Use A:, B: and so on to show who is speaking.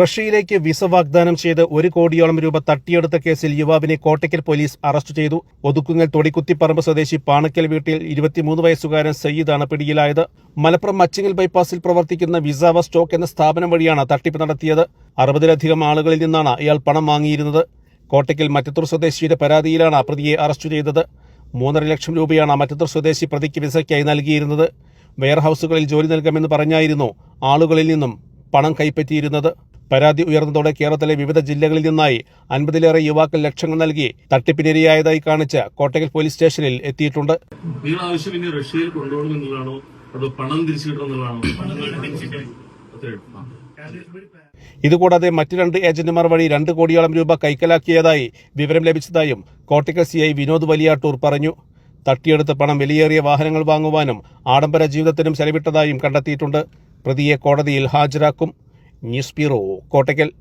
A: റഷ്യയിലേക്ക് visa വാഗ്ദാനം ചെയ്ത് ഒരു കോടിയോളം രൂപ തട്ടിയെടുത്ത കേസിൽ യുവാവിനെ കോട്ടയ്ക്കൽ പോലീസ് അറസ്റ്റ് ചെയ്തു. ഒതുക്കുങ്ങൽ തൊടിക്കുത്തിപ്പറമ്പ് സ്വദേശി പാണക്കൽ വീട്ടിൽ ഇരുപത്തിമൂന്ന് വയസ്സുകാരൻ സയ്യിദാണ് പിടിയിലായത്. മലപ്പുറം മച്ചിങ്ങൽ ബൈപ്പാസിൽ പ്രവർത്തിക്കുന്ന വിസാവ സ്റ്റോക്ക് എന്ന സ്ഥാപനം വഴിയാണ് തട്ടിപ്പ് നടത്തിയത്. അറുപതിലധികം ആളുകളിൽ നിന്നാണ് ഇയാൾ പണം വാങ്ങിയിരുന്നത്. കോട്ടയ്ക്കൽ മറ്റത്തൂർ സ്വദേശിയുടെ പരാതിയിലാണ് പ്രതിയെ അറസ്റ്റ് ചെയ്തത്. മൂന്നര ലക്ഷം രൂപയാണ് മറ്റത്തൂർ സ്വദേശി പ്രതിക്ക് വിസയ്ക്കായി നൽകിയിരുന്നത്. വെയർഹൌസുകളിൽ ജോലി നൽകാമെന്ന് പറഞ്ഞായിരുന്നു ആളുകളിൽ നിന്നും പണം കൈപ്പറ്റിയിരുന്നത്. പരാതി ഉയർന്നതോടെ കേരളത്തിലെ വിവിധ ജില്ലകളിൽ നിന്നായി അൻപതിലേറെ യുവാക്കൾ ലക്ഷങ്ങൾ നൽകി തട്ടിപ്പിനിരയായതായി കാണിച്ച് കോട്ടയ്ക്കൽ പോലീസ് സ്റ്റേഷനിൽ എത്തിയിട്ടുണ്ട്.
B: നിങ്ങൾ ആവശ്യം ഇനി റഷ്യയിൽ കൊണ്ടുപോകണം എന്നുള്ളതാണോ? അതോ പണം തിരിച്ചു കിട്ടണം.
A: ഇതുകൂടാതെ മറ്റു രണ്ട് ഏജന്റുമാർ വഴി രണ്ട് കോടിയോളം രൂപ കൈക്കലാക്കിയതായി വിവരം ലഭിച്ചതായും കോട്ടയ്ക്കൽ ഐ വിനോദ് വലിയാട്ടൂർ പറഞ്ഞു. തട്ടിയെടുത്ത പണം വിലയേറിയ വാഹനങ്ങൾ വാങ്ങുവാനും ആഡംബര ജീവിതത്തിനും ചെലവിട്ടതായും കണ്ടെത്തിയിട്ടുണ്ട്. പ്രതിയെ കോടതിയിൽ ഹാജരാക്കും. News bureau Kottakkal